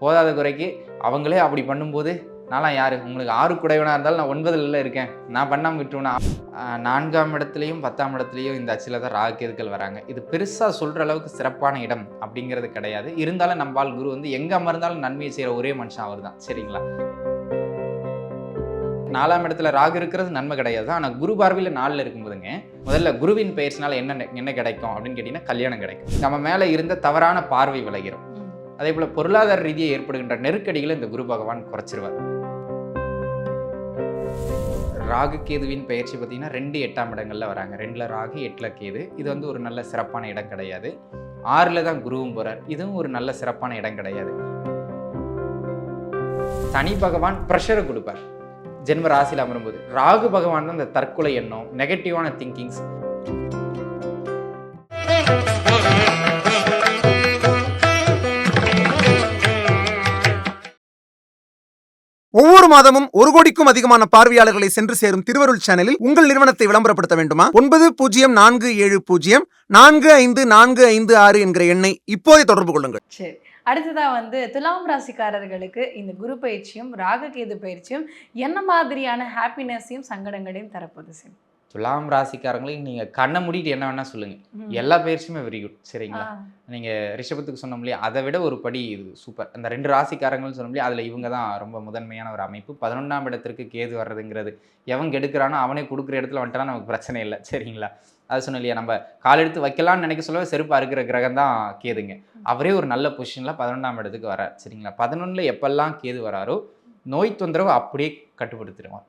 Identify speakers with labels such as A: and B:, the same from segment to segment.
A: போதாத குறைக்கு. அவங்களே அப்படி பண்ணும்போது நான்லாம் யார்? உங்களுக்கு ஆறு குடைவனாக இருந்தாலும் நான் ஒன்பதுல இருக்கேன். நான் பண்ணாமல் விட்டுருவேனா? நான்காம் இடத்துலையும் பத்தாம் இடத்துலையும் இந்த அச்சில் தான் ராகக்கேதுக்கள் வராங்க. இது பெருசாக சொல்கிற அளவுக்கு சிறப்பான இடம் அப்படிங்கிறது கிடையாது. இருந்தாலும் நம்பால் குரு வந்து எங்கே அமர்ந்தாலும் நன்மையை செய்கிற ஒரே மனுஷன் அவர் தான் சரிங்களா? நாலாம் இடத்துல ராகு இருக்கிறது நன்மை கிடையாது. ஆனால் குரு பார்வையில் நாளில் இருக்கும்போதுங்க முதல்ல குருவின் பெயர்ஸ்னால என்ன என்ன கிடைக்கும் அப்படின்னு கேட்டிங்கன்னா கல்யாணம் கிடைக்கும். நம்ம மேலே இருந்த தவறான பார்வை விளைகிறோம். அதே போல் பொருளாதார ரீதியாக ஏற்படுகின்ற நெருக்கடிகளை இந்த குரு பகவான் குறைச்சிருவார். ராகு கேதுவின் பயிற்சி பார்த்தீங்கன்னா ரெண்டு எட்டாம் இடங்களில் வராங்க. ரெண்டில் ராகு எட்டில் கேது. இது வந்து ஒரு நல்ல சிறப்பான இடம் கிடையாது. ஆறில் தான் குருவும் போகிறார் இதுவும் ஒரு நல்ல சிறப்பான இடம் கிடையாது. சனி பகவான் ப்ரெஷரை கொடுப்பார். ஜென்ம ராசியில் அமரும்போது. ராகு பகவான் தான் இந்த தற்கொலை எண்ணம் நெகட்டிவான திங்கிங்ஸ்
B: ஒவ்வொரு மாதமும் ஒரு கோடிக்கும் அதிகமான பார்வையாளர்களை சென்று சேரும் திருவருள் சேனலில் உங்கள் நிறுவனத்தை விளம்பரப்படுத்த வேண்டுமா? ஒன்பது பூஜ்ஜியம் நான்கு ஏழு பூஜ்ஜியம் நான்கு ஐந்து நான்கு ஐந்து ஆறு என்கிற எண்ணை இப்போதே தொடர்பு கொள்ளுங்கள்.
C: சரி. அடுத்ததா வந்து துலாம் ராசிக்காரர்களுக்கு இந்த குரு பயிற்சியும் ராககேது பயிற்சியும் என்ன மாதிரியான ஹாப்பினஸையும் சங்கடங்களையும் தரப்போகுது சார்.
A: துலாம் ராசிக்காரங்களுக்கு நீங்கள் கண்ணை மூடிட்டு என்ன வேணால் சொல்லுங்கள் எல்லா பயிற்சியுமே வெரி குட் சரிங்களா? நீங்கள் ரிஷபத்துக்கு சொன்னோம் இல்லையா அதை விட ஒரு படி இது சூப்பர் அந்த ரெண்டு ராசிக்காரங்கள்னு சொன்னோம் இல்லையா அதில் இவங்க தான் ரொம்ப முதன்மையான ஒரு அமைப்பு. பதினொன்றாம் இடத்திற்கு கேது வர்றதுங்கிறது எவன் கெடுக்கிறானோ அவனே கொடுக்குற இடத்துல வந்துட்டாலும் நமக்கு பிரச்சனை இல்லை. சரிங்களா? அது சொன்னோம் இல்லையா? நம்ம கால் எடுத்து வைக்கலாம்னு நினைக்க சொல்ல செருப்பாக இருக்கிற கிரகம் தான் கேதுங்க. அவரே ஒரு நல்ல பொசிஷனில் பதினொன்றாம் இடத்துக்கு வரார் சரிங்களா? பதினொன்றில் எப்பெல்லாம் கேது வராரோ நோய் தொந்தரவு அப்படியே கட்டுப்படுத்திடுவார்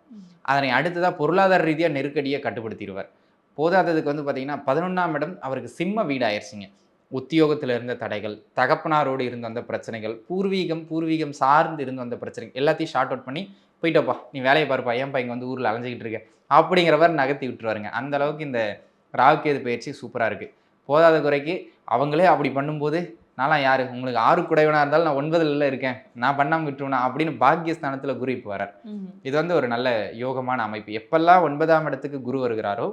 A: அதனை அடுத்ததாக பொருளாதார ரீதியாக நெருக்கடியை கட்டுப்படுத்திடுவார். போதாததுக்கு வந்து பார்த்தீங்கன்னா பதினொன்றாம் இடம் அவருக்கு சிம்ம வீடாயிருச்சுங்க. உத்தியோகத்தில் இருந்த தடைகள் தகப்பனாரோடு இருந்த அந்த பிரச்சனைகள் பூர்வீகம் பூர்வீகம் சார்ந்து இருந்து வந்த பிரச்சனைகள் எல்லாத்தையும் ஷார்ட் அவுட் பண்ணி போயிட்டப்பா நீ வேலையை பாருப்பா ஏன்பா இங்கே வந்து ஊரில் அலைஞ்சிக்கிட்டு இருக்க? அப்படிங்கிறவர் நகர்த்தி விட்டுருவாருங்க. அந்த அளவுக்கு இந்த ராகுகேது பயிற்சி சூப்பராக இருக்குது போதாத குறைக்கு அவங்களே அப்படி பண்ணும்போது நான்லாம் யார்? உங்களுக்கு ஆறு குடைவனாக இருந்தாலும் நான் ஒன்பதுல இருக்கேன். நான் பண்ணாமல் விட்டுருவேனா? அப்படின்னு பாக்கியஸ்தானத்தில் குரு இப்போ வரார் இது வந்து ஒரு நல்ல யோகமான அமைப்பு. எப்பெல்லாம் ஒன்பதாம் இடத்துக்கு குரு வருகிறாரோ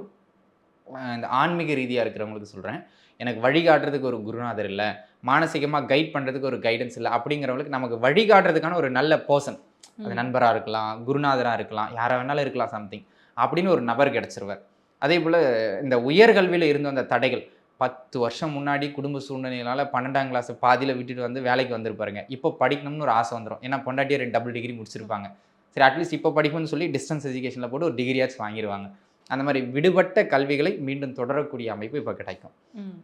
A: இந்த ஆன்மீக ரீதியாக இருக்கிறவங்களுக்கு சொல்கிறேன் எனக்கு வழிகாட்டுறதுக்கு ஒரு குருநாதர் இல்லை. மானசீகமாக கைட் பண்ணுறதுக்கு ஒரு கைடன்ஸ் இல்லை. அப்படிங்கிறவங்களுக்கு நமக்கு வழிகாட்டுறதுக்கான ஒரு நல்ல பர்சன் அது நண்பராக இருக்கலாம் குருநாதராக இருக்கலாம் யாராக வேணாலும் இருக்கலாம் சம்திங் அப்படின்னு ஒரு நபர் கிடச்சிருவார். அதே போல் இந்த உயர்கல்வியில் இருந்து வந்த தடைகள். பத்து வருஷம் முன்னாடி குடும்ப சூழ்நிலையினால பன்னெண்டாம் கிளாஸ் பாதியில் விட்டுட்டு வந்து வேலைக்கு வந்திருப்பாருங்க இப்போ படிக்கணும்னு ஒரு ஆசை வந்துடும் ஏன்னா பொண்டாட்டியை ரெண்டு டபுள் டிகிரி முடிச்சிருப்பாங்க. சரி அட்லீஸ்ட் இப்போ படிக்கணும்னு சொல்லி டிஸ்டன்ஸ் எஜுகேஷனில் போட்டு ஒரு டிகிரியாச்சும் வாங்கிடுவாங்க அந்த மாதிரி விடுபட்ட கல்விகளை மீண்டும் தொடரக்கூடிய அமைப்பு இப்போ கிடைக்கும்.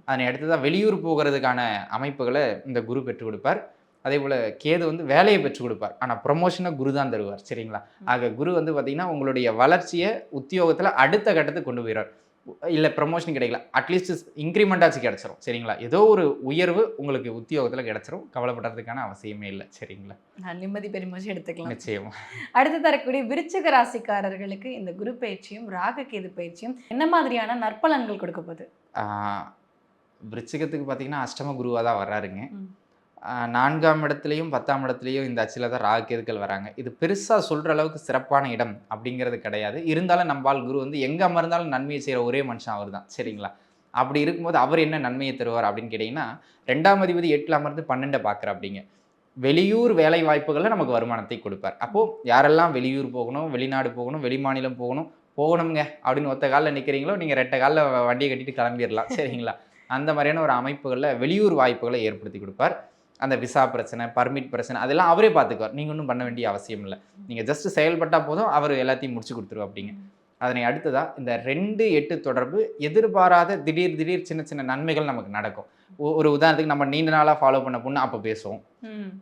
A: அதனை அடுத்ததான் வெளியூர் போகிறதுக்கான அமைப்புகளை இந்த குரு பெற்றுக் கொடுப்பார். அதே போல் கேது வந்து வேலையை பெற்றுக் கொடுப்பார். ஆனால் ப்ரொமோஷனை குரு தான் தருவார். சரிங்களா? ஆக குரு வந்து பார்த்தீங்கன்னா உங்களுடைய வளர்ச்சியை உத்தியோகத்தில் அடுத்த கட்டத்துக்கு கொண்டு போயிடுவார். இல்லை ப்ரொமோஷன் கிடைக்கல. அட்லீஸ்ட் இன்க்ரிமெண்ட்டாச்சும் கிடச்சிரும். சரிங்களா? ஏதோ ஒரு உயர்வு உங்களுக்கு உத்தியோகத்தில் கிடச்சிரும். கவலைப்படுறதுக்கான அவசியமே இல்லை. சரிங்களா?
C: நிம்மதி பெருமூச்சு எடுத்துக்கலாம்.
A: நிச்சயமா.
C: அடுத்து தரக்கூடிய விருச்சிக ராசிக்காரர்களுக்கு இந்த குரு பயிற்சியும் ராககேது பயிற்சியும் என்ன மாதிரியான நற்பலன்கள் கொடுக்க போகுது?
A: விருச்சிகத்துக்கு பார்த்தீங்கன்னா அஷ்டம குருவாக தான் வர்றாருங்க. நான்காம் இடத்துலையும் பத்தாம் இடத்துலையும் இந்த அச்சில் தான் ராகக்கேதுக்கள் வராங்க. இது பெருசாக சொல்கிற அளவுக்கு சிறப்பான இடம் அப்படிங்கிறது கிடையாது. இருந்தாலும் நம்பால் குரு வந்து எங்கே அமர்ந்தாலும் நன்மையை செய்கிற ஒரே மனுஷன் அவர் தான் சரிங்களா? அப்படி இருக்கும்போது அவர் என்ன நன்மையை தருவார் அப்படின்னு கேட்டிங்கன்னா ரெண்டாம் அதிபதி எட்டில் அமர்ந்து பன்னெண்டை பார்க்குற அப்படிங்க வெளியூர் வேலை வாய்ப்புகளில் நமக்கு வருமானத்தை கொடுப்பார். அப்போது யாரெல்லாம் வெளியூர் போகணும் வெளிநாடு போகணும் வெளிமாநிலம் போகணும் போகணுங்க அப்படின்னு ஒத்த காலில் நிற்கிறீங்களோ நீங்கள் ரெட்டை காலில் வண்டியை கட்டிட்டு கிளம்பிடலாம். சரிங்களா? அந்த மாதிரியான ஒரு அமைப்புகளில் வெளியூர் வாய்ப்புகளை ஏற்படுத்தி கொடுப்பார். அந்த விசா பிரச்சனை பர்மிட் பிரச்சனை அதெல்லாம் அவரே பார்த்துக்குவார் நீங்கள் ஒன்றும் பண்ண வேண்டிய அவசியம் இல்லை. நீங்கள் ஜஸ்ட் செயல்பட்டால் போதும் அவர் எல்லாத்தையும் முடிச்சு கொடுத்துருவோம் அப்படிங்க. அதனை அடுத்ததா இந்த ரெண்டு எட்டு தொடர்பு எதிர்பாராத திடீர் திடீர் சின்ன சின்ன நன்மைகள் நமக்கு நடக்கும். ஒரு உதாரணத்துக்கு நம்ம நீண்ட நாளாக ஃபாலோ பண்ண பொண்ணு அப்போ பேசுவோம்.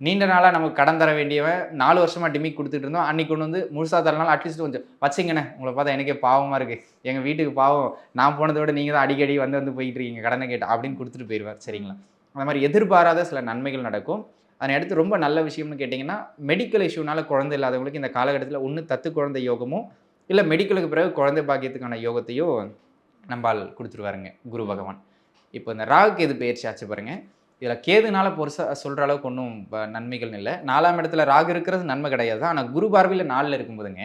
A: நீண்ட நாளாக நமக்கு கடன் தர வேண்டியவன் நாலு வருஷமாக டிமிக் கொடுத்துட்டு இருந்தோம். அன்னைக்கு கொண்டு வந்து முழுசாக தரனால அட்லீஸ்ட் கொஞ்சம் வச்சிங்கண்ணே உங்களை பார்த்தா எனக்கே பாவமாக இருக்குது எங்கள் வீட்டுக்கு பாவம் நான் போனதை விட நீங்கள் தான் அடிக்கடி வந்து வந்து போயிட்டு இருக்கீங்க கடனை கேட்டு அப்படின்னு கொடுத்துட்டு போயிடுவார் சரிங்களா? அந்த மாதிரி எதிர்பாராத சில நன்மைகள் நடக்கும். அதனை அடுத்து ரொம்ப நல்ல விஷயம்னு கேட்டிங்கன்னா மெடிக்கல் இஷ்யூனால குழந்தை இல்லாதவங்களுக்கு இந்த காலகட்டத்தில் ஒன்று தத்து குழந்தை யோகமோ இல்லை மெடிக்கலுக்கு பிறகு குழந்தை பாக்கியத்துக்கான யோகத்தையோ நம்பால் கொடுத்துருவாருங்க குரு பகவான். இப்போ இந்த ராகு கேது பயிற்சி ஆச்சு பாருங்க. இதில் கேதுனால பொருசாக சொல்கிற அளவுக்கு ஒன்றும் நன்மைகள் இல்லை. நாலாம் இடத்துல ராகு இருக்கிறது நன்மை கிடையாது. ஆனால் குரு பார்வையில் நாளில் இருக்கும்போதுங்க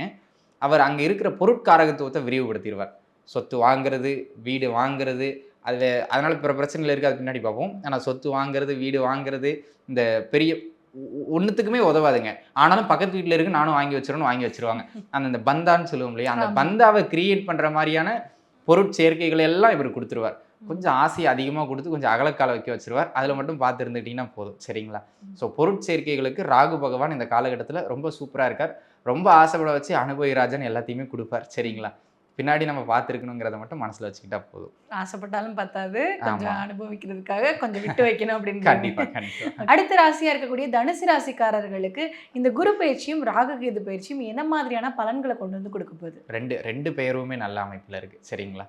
A: அவர் அங்கே இருக்கிற பொருட்காரகத்துவத்தை விரிவுபடுத்திடுவார். சொத்து வாங்குறது வீடு வாங்குறது அது அதனால் பிற பிரச்சனைகள் இருக்குது அது பின்னாடி பார்ப்போம். ஆனால் சொத்து வாங்குறது வீடு வாங்குறது இந்த பெரிய ஒன்றுத்துக்குமே உதவாதுங்க. ஆனாலும் பக்கத்து வீட்டில் இருக்கு நானும் வாங்கி வச்சிருன்னு வாங்கி வச்சிருவாங்க. அந்த இந்த பந்தான்னு சொல்லுவோம் இல்லையா? அந்த. பந்தாவை கிரியேட் பண்ற மாதிரியான பொருட்சேர்க்கைகள் எல்லாம் இவர் கொடுத்துருவார். கொஞ்சம் ஆசையை அதிகமாக கொடுத்து கொஞ்சம் அகலக்கால வைக்க வச்சிருவார். அதில் மட்டும் பார்த்து இருந்துக்கிட்டிங்கன்னா போதும். சரிங்களா? ஸோ பொருட்சேர்க்கைகளுக்கு ராகு பகவான் இந்த காலகட்டத்தில் ரொம்ப சூப்பராக இருக்கார். ரொம்ப ஆசைப்பட வச்சு அனுபவிராஜன் எல்லாத்தையுமே கொடுப்பார். சரிங்களா? பின்னாடி நம்ம பார்த்துருக்கணுங்கிறத மட்டும் மனசில் வச்சுக்கிட்டா போதும்.
C: ஆசைப்பட்டாலும் பத்தாது. கொஞ்சம். அனுபவிக்கிறதுக்காக கொஞ்சம் விட்டு வைக்கணும் அப்படின்னு
A: கண்டிப்பாக கண்டிப்பாக
C: அடுத்த ராசியா இருக்கக்கூடிய தனுசு ராசிக்காரர்களுக்கு இந்த குரு பயிற்சியும் ராகுகேது பயிற்சியும் என்ன மாதிரியான பலன்களை கொண்டு வந்து கொடுக்க போகுது?
A: ரெண்டு ரெண்டு பேருமே நல்ல அமைப்பில் இருக்குது சரிங்களா?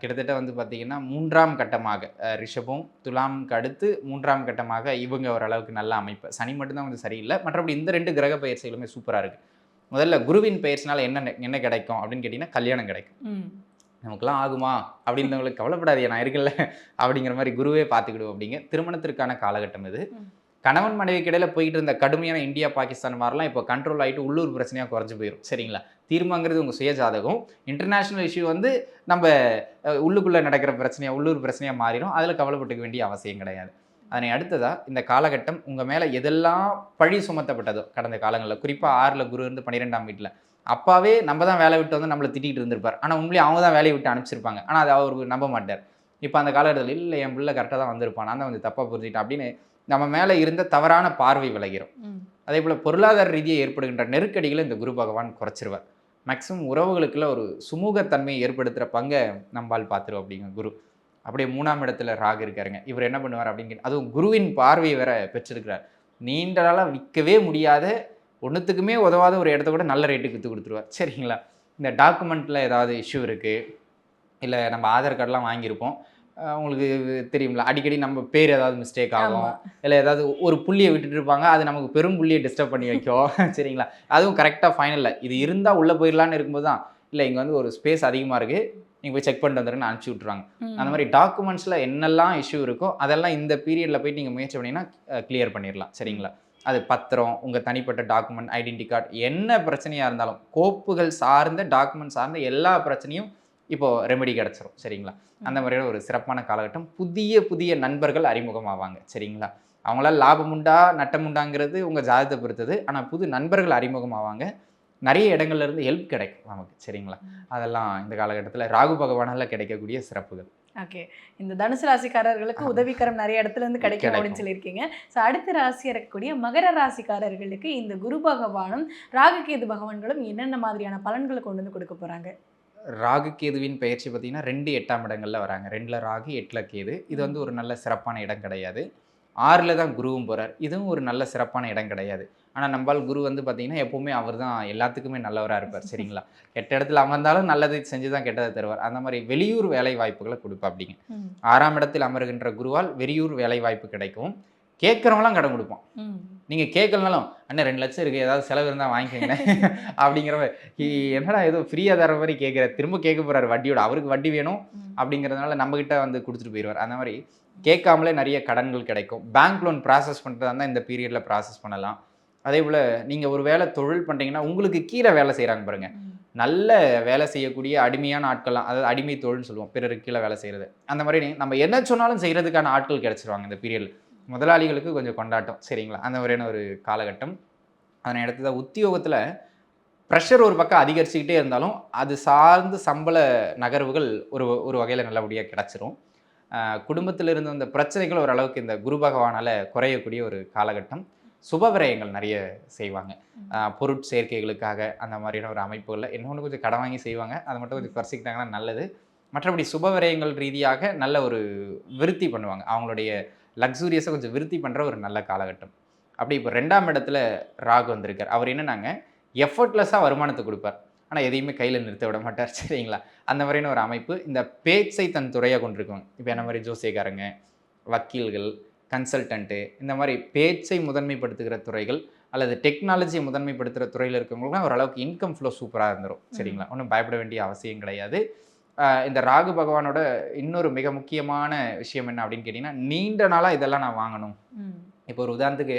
A: கிட்டத்தட்ட வந்து பார்த்தீங்கன்னா மூன்றாம் கட்டமாக ரிஷபம் துலாம்க்கு அடுத்து மூன்றாம் கட்டமாக இவங்க ஓரளவுக்கு நல்ல அமைப்பு. சனி மட்டும்தான் கொஞ்சம் சரியில்லை. மற்றபடி இந்த ரெண்டு கிரக பயிற்சிகளுமே சூப்பராக இருக்குது முதல்ல குருவின் பயிற்சினால என்ன என்ன கிடைக்கும் அப்படின்னு கேட்டிங்கன்னா கல்யாணம் கிடைக்கும். நமக்குலாம் ஆகுமா? அப்படின்றவங்களுக்கு கவலைப்படாதீங்க நான் இருக்குல்ல அப்படிங்கிற மாதிரி குருவே பார்த்துக்கிடுவோம் அப்படிங்க. திருமணத்திற்கான காலகட்டம் இது. கணவன் மனைவிக்கு இடையில போயிட்டு இருந்த கடுமையான இந்தியா பாகிஸ்தான் மாதிரிலாம் இப்போ கண்ட்ரோல் ஆகிட்டு உள்ளூர் பிரச்சனையாக குறைஞ்சு போயிடும் சரிங்களா? தீர்மாங்கிறது உங்கள் சுய ஜாதகம் இன்டர்நேஷ்னல் இஷ்யூ வந்து நம்ம உள்ளுக்குள்ளே நடக்கிற பிரச்சனையாக உள்ளூர் பிரச்சனையாக மாறிடும். அதில் கவலைப்பட்டுக்க வேண்டிய அவசியம் கிடையாது. அதனை அடுத்ததா இந்த காலகட்டம் உங்கள் மேலே எதெல்லாம் பழி சுமத்தப்பட்டதோ கடந்த காலங்களில் குறிப்பாக ஆறில் குரு இருந்து பன்னிரெண்டாம் வீட்டில் அப்பாவே நம்ம தான் வேலை விட்டு வந்து நம்மளை திட்டிகிட்டு இருந்திருப்பார். ஆனால் உண்மையிலே அவங்க தான் வேலையை விட்டு அனுப்பிச்சிருப்பாங்க. ஆனால் அது அவர் நம்ப மாட்டார். இப்போ அந்த காலகட்டத்தில் இல்லை என் பிள்ளை கரெக்டாக தான் வந்திருப்பான். நான் தான் வந்து தப்பாக புரிஞ்சுட்டேன் அப்படின்னு நம்ம மேலே இருந்த தவறான பார்வை விலகிரும்
C: ம்.
A: அதே போல் பொருளாதார ரீதியாக ஏற்படுகின்ற நெருக்கடிகளை இந்த குரு பகவான் குறைச்சிருவார். மேக்ஸிமம் உறவுகளுக்குள்ள ஒரு சுமூகத்தன்மையை ஏற்படுத்துகிற பங்கை நம்பால் பார்த்துருவோம் அப்படிங்க குரு. அப்படியே மூணாம் இடத்துல ராகு இருக்காருங்க. இவர் என்ன பண்ணுவார் அப்படின்னு அதுவும் குருவின் பார்வையை வேற பெற்றிருக்கிறார். நீண்ட நாளாக விற்கவே முடியாத ஒன்றுத்துக்குமே உதவாத ஒரு இடத்த கூட நல்ல ரேட்டுக்கு விற்று கொடுத்துருவார். சரிங்களா? இந்த டாக்குமெண்ட்டில் ஏதாவது இஷ்யூ இருக்குது இல்லை நம்ம ஆதார் கார்டெலாம் வாங்கியிருப்போம். உங்களுக்கு தெரியும்ல அடிக்கடி நம்ம பேர் ஏதாவது மிஸ்டேக் ஆகும். இல்லை ஏதாவது ஒரு புள்ளியை விட்டுட்டு இருப்பாங்க அது நமக்கு பெரும் புள்ளியை டிஸ்டர்ப் பண்ணி வைக்கும். சரிங்களா? அதுவும் கரெக்டாக ஃபைனலில் இது இருந்தால் உள்ளே போயிடலான்னு இருக்கும்போது தான் இல்லை இங்கே வந்து ஒரு ஸ்பேஸ் அதிகமாக இருக்குது நீங்கள் போய் செக் பண்ணிட்டு வந்துருன்னு அனுப்பிச்சி விட்ருவாங்க. அந்த மாதிரி டாக்குமெண்ட்ஸில் என்னெல்லாம் இஷ்யூ இருக்கோ அதெல்லாம் இந்த பீரியடில் போயிட்டு நீங்கள் முயற்சி பண்ணிங்கன்னா கிளியர் பண்ணிடலாம் சரிங்களா? அது பத்திரம் உங்கள் தனிப்பட்ட டாக்குமெண்ட் ஐடென்டி கார்டு என்ன பிரச்சனையாக இருந்தாலும் கோப்புகள் சார்ந்த டாக்குமெண்ட் சார்ந்த எல்லா பிரச்சனையும் இப்போது ரெமெடி கிடச்சிரும். சரிங்களா? அந்த மாதிரியான ஒரு சிறப்பான காலகட்டம் புதிய புதிய நண்பர்கள் அறிமுகமாவாங்க. சரிங்களா? அவங்களால லாபம் உண்டா நட்டம் உண்டாங்கிறது உங்கள் ஜாதகத்தை பொறுத்தது. ஆனால் புது நண்பர்கள் அறிமுகமாவாங்க. நிறைய இடங்கள்ல இருந்து ஹெல்ப் கிடைக்கும் நமக்கு சரிங்களா? அதெல்லாம் இந்த காலகட்டத்தில் ராகு பகவானால கிடைக்கக்கூடிய சிறப்புகள்.
C: ஓகே. இந்த தனுசு ராசிக்காரர்களுக்கு. உதவிக்கரம் நிறைய இடத்துல இருந்து கிடைக்கும் அப்படின்னு. சொல்லியிருக்கீங்க. ஸோ அடுத்த ராசியா இருக்கக்கூடிய மகர ராசிக்காரர்களுக்கு இந்த குரு பகவானும் ராகுகேது பகவான்களும் என்னென்ன மாதிரியான பலன்களை கொண்டு வந்து கொடுக்க போறாங்க?
A: ராகு கேதுவின் பயிற்சி பார்த்தீங்கன்னா ரெண்டு எட்டாம் இடங்கள்ல வராங்க. ரெண்டுல ராகு எட்டுல கேது. இது வந்து ஒரு நல்ல சிறப்பான இடம் கிடையாது. ஆறில் தான் குருவும் போகிறார் இதுவும் ஒரு நல்ல சிறப்பான இடம் கிடையாது. ஆனால் நம்மால் குரு வந்து பார்த்தீங்கன்னா எப்போவுமே அவர் தான் எல்லாத்துக்குமே நல்லவராக இருப்பார் சரிங்களா? கெட்ட இடத்துல அமர்ந்தாலும் நல்லதை செஞ்சு தான் கெட்டதை தருவார். அந்த மாதிரி வெளியூர் வேலை வாய்ப்புகளை கொடுப்பா அப்படிங்க. ஆறாம் இடத்தில் அமர்கின்ற குருவால் வெளியூர் வேலை வாய்ப்பு கிடைக்கும். கேட்குறவங்களாம் கடன் கொடுப்போம்
C: ம்.
A: நீங்கள் கேட்கலனாலும் அண்ணன் ரெண்டு லட்சம் இருக்குது ஏதாவது செலவு இருந்தால் வாங்கிக்கோங்க அப்படிங்கிற மாதிரி. "இ- என்னடா ஏதோ ஃப்ரீயாக தர மாதிரி கேட்குற திரும்ப கேட்க போகிறாரு வட்டியோட. அவருக்கு வட்டி வேணும். அப்படிங்கிறதுனால நம்மக்கிட்ட வந்து கொடுத்துட்டு போயிடுவார் அந்த மாதிரி கேட்காமலே நிறைய கடன்கள் கிடைக்கும். பேங்க் லோன் ப்ராசஸ் பண்ணுறதா இருந்தால் இந்த பீரியடில் ப்ராசஸ் பண்ணலாம். அதே போல் நீங்கள் ஒரு வேலை தொழில் பண்ணுறீங்கன்னா உங்களுக்கு கீழே வேலை செய்கிறாங்க பாருங்க.
C: ம்.
A: நல்ல வேலை செய்யக்கூடிய அடிமையான ஆட்கள்லாம் அதாவது அடிமை தொழில்னு சொல்லுவோம் பிறருக்கு கீழே வேலை செய்கிறது அந்த மாதிரி நம்ம என்ன சொன்னாலும் செய்கிறதுக்கான ஆட்கள் கிடைச்சிருவாங்க இந்த பீரியடில் முதலாளிகளுக்கு கொஞ்சம் கொண்டாட்டம் சரிங்களா? அந்த மாதிரியான ஒரு காலகட்டம். அதனை அடுத்தது உத்தியோகத்தில் ப்ரெஷர் ஒரு பக்கம் அதிகரிச்சுக்கிட்டே இருந்தாலும் அது சார்ந்து சம்பள நகர்வுகள் ஒரு ஒரு வகையில் நல்லபடியாக கிடச்சிரும். குடும்பத்தில் இருந்த அந்த பிரச்சனைகள் ஓரளவுக்கு இந்த குரு பகவானால் குறையக்கூடிய ஒரு காலகட்டம். சுப விரயங்கள் நிறைய செய்வாங்க. ஆஹ் பொருட்சேர்க்கைகளுக்காக அந்த மாதிரியான ஒரு அமைப்புகளில் இன்னொன்று கொஞ்சம் கடன் வாங்கி செய்வாங்க. அதை மட்டும் கொஞ்சம் குறைச்சிக்கிட்டாங்கன்னா நல்லது. மற்றபடி சுப விரயங்கள் ரீதியாக நல்ல ஒரு விருத்தி பண்ணுவாங்க. அவங்களுடைய லக்ஸூரியஸை கொஞ்சம் விருத்தி பண்ணுற ஒரு நல்ல காலகட்டம். அப்படி இப்போ ரெண்டாம் இடத்துல ராகு வந்திருக்கார். அவர் என்னன்னாங்க? எஃபர்ட்லெஸ்ஸாக வருமானத்தை கொடுப்பார். ஆனால் எதையுமே கையில் நிறுத்த விட மாட்டார். சரிங்களா? அந்த மாதிரியான ஒரு அமைப்பு இந்த பேச்சை தன் துறையாக கொண்டிருக்கவங்க இப்போ என்ன மாதிரி ஜோசியக்காரங்க வக்கீல்கள் கன்சல்டன்ட்டு இந்த மாதிரி பேச்சை முதன்மைப்படுத்துகிற துறைகள் அல்லது டெக்னாலஜியை முதன்மைப்படுத்துகிற துறையில் இருக்கவங்களுக்குலாம் ஓரளவுக்கு இன்கம் ஃப்ளோ சூப்பராக இருந்துரும். சரிங்களா? ஒன்றும் பயப்பட வேண்டிய அவசியம் கிடையாது. இந்த ராகு பகவானோட இன்னொரு மிக முக்கியமான விஷயம் என்ன அப்படின்னு கேட்டிங்கன்னா நீண்ட நாளாக இதெல்லாம் நான் வாங்கணும். இப்போ ஒரு உதாரணத்துக்கு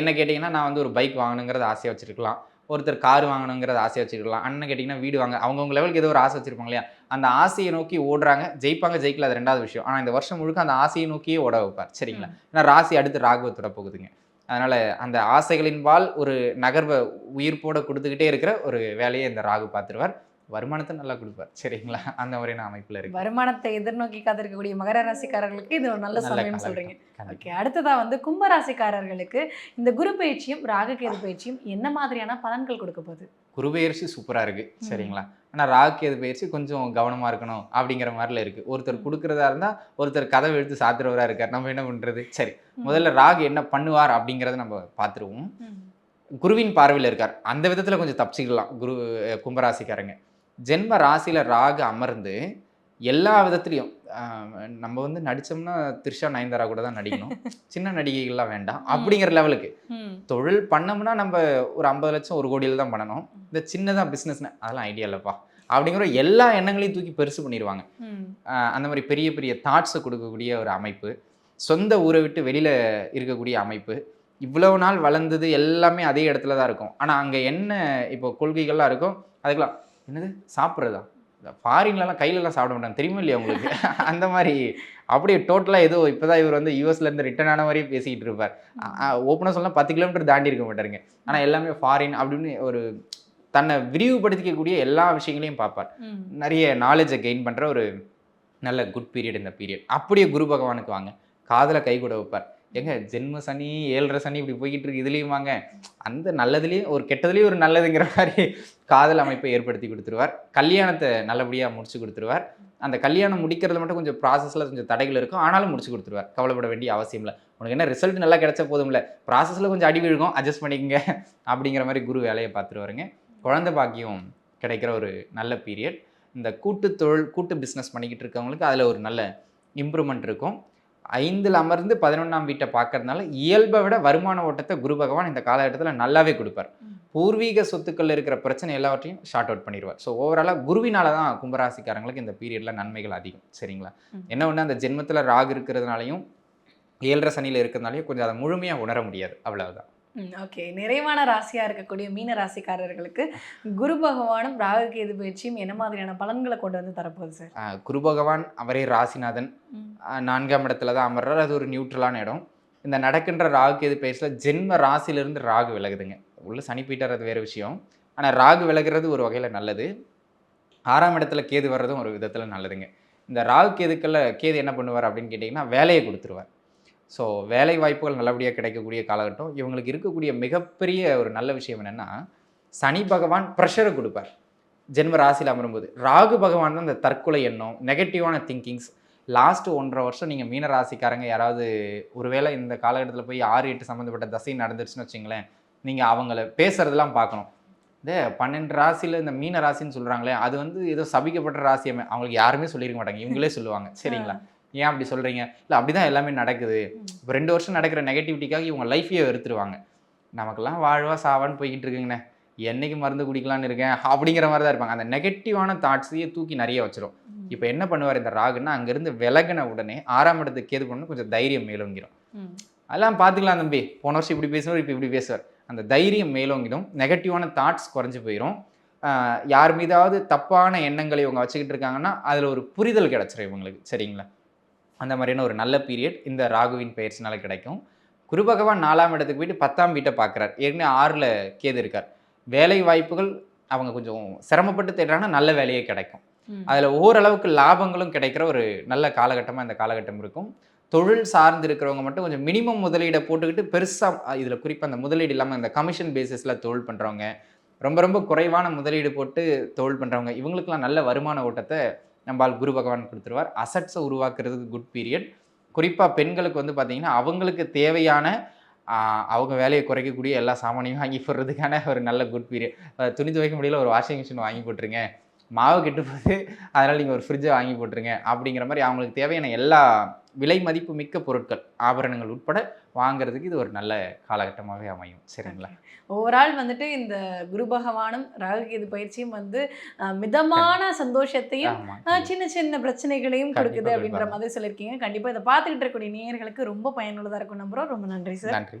A: என்ன கேட்டிங்கன்னா நான் வந்து ஒரு பைக் வாங்கணுங்கிறத ஆசையாக வச்சிருக்கலாம். ஒருத்தர் கார் வாங்கணுங்கிறத ஆசையாக வச்சிருக்கலாம். அண்ணன் கேட்டிங்கன்னா வீடு வாங்க அவங்கவுங்க லெவலுக்கு ஏதோ ஒரு ஆசை வச்சிருப்பாங்க இல்லையா? அந்த ஆசையை நோக்கி ஓடுறாங்க. ஜெயிப்பாங்க ஜெயிக்கல அது ரெண்டாவது விஷயம். ஆனால் இந்த வருஷம் முழுக்க அந்த ஆசையை நோக்கியே ஓட வைப்பார். சரிங்களா? ஏன்னா ராசி அடுத்து ராகுவத்தோட போகுதுங்க அதனால அந்த ஆசைகளின்பால் ஒரு நகர்வை உயிர்ப்போட கொடுத்துக்கிட்டே இருக்கிற ஒரு வேலையை இந்த ராகு பார்த்துருவார். வருமானத்தை நல்லா கொடுப்பார். சரிங்களா? அந்த மாதிரியான அமைப்புல இருக்கு.
C: வருமானத்தை எதிர்நோக்கி காத்திருக்கக்கூடிய மகர ராசிக்காரர்களுக்கு இது ஒரு நல்ல சமயம். சொல்றீங்க. ஓகே அடுத்ததா வந்து கும்ப ராசிக்காரர்களுக்கு இந்த குரு பயிற்சியும் ராககேது பயிற்சியும் என்ன மாதிரியான பலன்கள் கொடுக்க போகுது?
A: குரு பயிற்சி சூப்பரா இருக்கு. சரிங்களா? ஆனா ராகு கேது பயிற்சி கொஞ்சம் கவனமா இருக்கணும் அப்படிங்கிற மாதிரில இருக்கு. ஒருத்தர் கொடுக்கறதா இருந்தா ஒருத்தர் கதவை எடுத்து சாத்துறவரா இருக்கார். நம்ம என்ன பண்றது? சரி முதல்ல ராகு என்ன பண்ணுவார் அப்படிங்கறத நம்ம பார்த்துருவோம்
C: ம்.
A: குருவின் பார்வையில் இருக்கார். அந்த விதத்துல கொஞ்சம் தப்பிச்சுக்கலாம். குரு கும்பராசிக்காரங்க. ஜென்ம ராசியில ராகு அமர்ந்து எல்லா விதத்துலையும் நம்ம வந்து நடிச்சோம்னா த்ரிஷா நயன்தாரா கூட தான் நடிக்கணும். சின்ன நடிகைகள்லாம் வேண்டாம். அப்படிங்கிற லெவலுக்கு. தொழில் பண்ணோம்னா நம்ம ஒரு ஐம்பது லட்சம் ஒரு கோடியில் தான் பண்ணணும். இந்த சின்னதாக பிஸ்னஸ்னு அதெல்லாம் ஐடியா இல்லைப்பா. அப்படிங்கிற எல்லா எண்ணங்களையும் தூக்கி பெருசு பண்ணிடுவாங்க. அந்த மாதிரி பெரிய பெரிய தாட்ஸை கொடுக்கக்கூடிய ஒரு அமைப்பு. சொந்த ஊரை விட்டு வெளியில் இருக்கக்கூடிய அமைப்பு. இவ்வளவு நாள் வளர்ந்தது எல்லாமே அதே இடத்துல தான் இருக்கும். ஆனால் அங்கே என்ன இப்போ கொள்கைகள்லாம் இருக்கும் அதுக்கெல்லாம் என்னது? சாப்பிட்றதா? ஃபாரின்லலாம் கையிலலாம் சாப்பிட மாட்டாங்க. தெரியுமா இல்லையா உங்களுக்கு? அந்த மாதிரி. அப்படியே டோட்டலாக ஏதோ இப்போதான் இவர் வந்து யூஎஸ்ல இருந்து ரிட்டர்ன் ஆன மாதிரியே பேசிக்கிட்டு இருப்பார். ஓப்பனாக சொல்லலாம் பத்து கிலோமீட்டர் தாண்டி இருக்க மாட்டாருங்க. ஆனால் எல்லாமே ஃபாரின் அப்படின்னு ஒரு தன்னை விரிவுபடுத்திக்கக்கூடிய எல்லா விஷயங்களையும் பார்ப்பார். நிறைய நாலேஜை கெயின் பண்ணுற ஒரு நல்ல குட் பீரியட் இந்த பீரியட் அப்படியே குரு பகவானுக்கு வாங்க. காதலை கை கூட வைப்பார். எங்க ஜென்ம சனி ஏழரை சனி இப்படி போய்கிட்டு இருக்கு இதுலேயும் வாங்க. அந்த நல்லதுலேயும் ஒரு கெட்டதுலேயும் ஒரு நல்லதுங்கிற மாதிரி காதல் அமைப்பை ஏற்படுத்தி கொடுத்துருவார். கல்யாணத்தை நல்லபடியாக முடிச்சு கொடுத்துருவார். அந்த கல்யாணம் முடிக்கிறது மட்டும் கொஞ்சம் ப்ராசஸில் கொஞ்சம் தடைகள் இருக்கும். ஆனாலும் முடிச்சு கொடுத்துருவார். கவலைப்பட வேண்டிய அவசியம் இல்லை. உனக்கு என்ன ரிசல்ட் நல்லா கிடைச்ச போதும்ல. ப்ராசஸில் கொஞ்சம் அடி விழுகும். அட்ஜஸ்ட் பண்ணிக்கங்க. அப்படிங்கிற மாதிரி குரு வேலையை பார்த்துருவாருங்க. குழந்தை பாக்கியம் கிடைக்கிற ஒரு நல்ல பீரியட் இந்த கூட்டு தொழில் கூட்டு பிஸ்னஸ் பண்ணிக்கிட்டு இருக்கவங்களுக்கு அதில் ஒரு நல்ல இம்ப்ரூவ்மெண்ட் இருக்கும். ஐந்தில் அமர்ந்து பதினொன்றாம் வீட்டை பார்க்கறதுனால இயல்பை விட வருமான ஓட்டத்தை குரு பகவான் இந்த காலகட்டத்தில் நல்லாவே கொடுப்பார். பூர்வீக சொத்துக்கள் இருக்கிற பிரச்சனை எல்லாவற்றையும் ஷார்ட் அவுட் பண்ணிடுவார். ஸோ ஓவராலாக குருவினால தான் கும்பராசிக்காரங்களுக்கு இந்த பீரியடில் நன்மைகள் அதிகம். சரிங்களா. என்ன ஒன்று அந்த ஜென்மத்தில் ராகு இருக்கிறதுனாலையும் ஏழரை சனியில் இருக்கிறதுனாலையும் கொஞ்சம் அதை முழுமையாக உணர முடியாது. அவ்வளவுதான்.
C: ஓகே. நிறைவான ராசியா இருக்கக்கூடிய மீன ராசிக்காரர்களுக்கு குரு பகவானும் ராகுகேது பயிற்சியும் என்ன மாதிரியான பலன்களை கொண்டு வந்து தரப்போகுது சார்?
A: குரு பகவான் அவரே ராசிநாதன். நான்காம் இடத்துல தான் அமர்றார். அது ஒரு நியூட்ரலான இடம். இந்த நடக்கின்ற ராகு கேது பேஸில் ஜென்ம ராசியிலிருந்து ராகு விலகுதுங்க. உள்ள சனி போயிட்டார் அது வேறு விஷயம். ஆனால் ராகு விலகுறது ஒரு வகையில் நல்லது. ஆறாம் இடத்துல கேது வர்றதும் ஒரு விதத்தில் நல்லதுங்க. இந்த ராகு கேதுக்களில் கேது என்ன பண்ணுவார் அப்படின்னு கேட்டிங்கன்னா வேலையை கொடுத்துருவார். ஸோ வேலை வாய்ப்புகள் நல்லபடியாக கிடைக்கக்கூடிய காலகட்டம். இவங்களுக்கு இருக்கக்கூடிய மிகப்பெரிய ஒரு நல்ல விஷயம் என்னென்னா சனி பகவான் ப்ரெஷரை கொடுப்பார். ஜென்ம ராசியில் அமரும்போது. ராகு பகவான் தான் இந்த தற்கொலை எண்ணம் நெகட்டிவான திங்கிங்ஸ் லாஸ்ட் ஒன்றரை வருஷம் நீங்கள் மீன ராசிக்காரங்க யாராவது ஒருவேளை இந்த காலகட்டத்தில் போய் ஆறு எட்டு சம்மந்தப்பட்ட தசை நடந்துருச்சுன்னு வச்சுங்களேன் நீங்கள் அவங்கள பேசுறதெல்லாம் பார்க்கணும். இந்த பன்னெண்டு ராசியில் இந்த மீன ராசின்னு சொல்கிறாங்களே அது வந்து ஏதோ சபிக்கப்பட்ட ராசியமே. அவங்களுக்கு யாருமே சொல்லியிருக்க மாட்டாங்க. இவங்களே சொல்லுவாங்க. சரிங்களா? ஏன் அப்படி சொல்கிறீங்க இல்லை அப்படி தான் எல்லாமே நடக்குது. இப்போ ரெண்டு வருஷம் நடக்கிற நெகட்டிவிட்டிக்காக இவங்க லைஃபையே வெறுத்துருவாங்க. நமக்கெல்லாம் வாழ்வா சாவான்னு போய்கிட்டு இருக்குங்கண்ணே. என்னைக்கு மருந்து குடிக்கலான்னு இருக்கேன் அப்படிங்கிற மாதிரி தான் இருப்பாங்க. அந்த நெகட்டிவான தாட்ஸையே தூக்கி நிறைய வச்சிரும்.
C: ம்.
A: இப்போ என்ன பண்ணுவார் இந்த ராகுன்னா அங்கேருந்து விலகின உடனே ஆறாம் இடத்துக்கு கேது பண்ணு கொஞ்சம் தைரியம் மேலோங்கிடும். அதெல்லாம் பார்த்துக்கலாம் தம்பி. போன வருஷம் இப்படி பேசுவார் இப்போ இப்படி பேசுவார். அந்த தைரியம் மேலோங்கிடும். நெகட்டிவான தாட்ஸ் குறைஞ்சு போயிடும் யார் மீதாவது தப்பான எண்ணங்களை இவங்க வச்சுக்கிட்டு இருக்காங்கன்னா அதில் ஒரு புரிதல் கிடச்சிரும் இவங்களுக்கு. சரிங்களா? அந்த மாதிரியான ஒரு நல்ல பீரியட் இந்த ராகுவின் பயிற்சினால கிடைக்கும். குரு பகவான் நாலாம் இடத்துக்கு போயிட்டு பத்தாம் வீட்டை பார்க்குறார். ஏற்கனவே ஆறில் கேது இருக்கார். வேலை வாய்ப்புகள் அவங்க கொஞ்சம் சிரமப்பட்டு தேடுறாங்கன்னா நல்ல வேலையே கிடைக்கும். அதில் ஓரளவுக்கு லாபங்களும் கிடைக்கிற ஒரு நல்ல காலகட்டமாக இந்த காலகட்டம் இருக்கும். தொழில் சார்ந்து இருக்கிறவங்க மட்டும் கொஞ்சம் மினிமம் முதலீடை போட்டுக்கிட்டு பெருசாக இதில் குறிப்பாக அந்த முதலீடு இல்லாமல் இந்த கமிஷன் பேசிஸில் தொழில் பண்ணுறவங்க ரொம்ப ரொம்ப குறைவான முதலீடு போட்டு தொழில் பண்ணுறவங்க இவங்களுக்கெல்லாம் நல்ல வருமான ஓட்டத்தை நம்மால் குரு பகவான் கொடுத்துருவார். அசட்ஸை உருவாக்குறதுக்கு குட் பீரியட் குறிப்பாக பெண்களுக்கு வந்து பார்த்திங்கன்னா அவங்களுக்கு தேவையான அவங்க வேலையை குறைக்கக்கூடிய எல்லா சாமானையும் வாங்கி போடுறதுக்கான ஒரு நல்ல குட் பீரியட் துணி துவைக்க முடியல ஒரு வாஷிங் மிஷின் வாங்கி போட்டுருங்க. மாவு கெட்டு போகுது அதனால் நீங்கள் ஒரு ஃப்ரிட்ஜை வாங்கி போட்டுருங்க. அப்படிங்கிற மாதிரி அவங்களுக்கு தேவையான எல்லா விலை மதிப்பு மிக்க பொருட்கள் ஆபரணங்கள் உட்பட வாங்குறதுக்கு இது ஒரு நல்ல காலகட்டமாகவே அமையும். சரிங்களா?
C: ஓவரால் வந்துட்டு இந்த குரு பகவானும் ராகுகேது பயிற்சியும் வந்து மிதமான சந்தோஷத்தையும் சின்ன சின்ன பிரச்சனைகளையும் கொடுக்குது அப்படின்ற. மாதிரி சொல்லியிருக்கீங்க. கண்டிப்பா இதை பார்த்துக்கிட்டு இருக்கக்கூடிய நேயர்களுக்கு ரொம்ப பயனுள்ளதா இருக்கும். நம்புறோம். ரொம்ப நன்றி சார்.
A: நன்றி.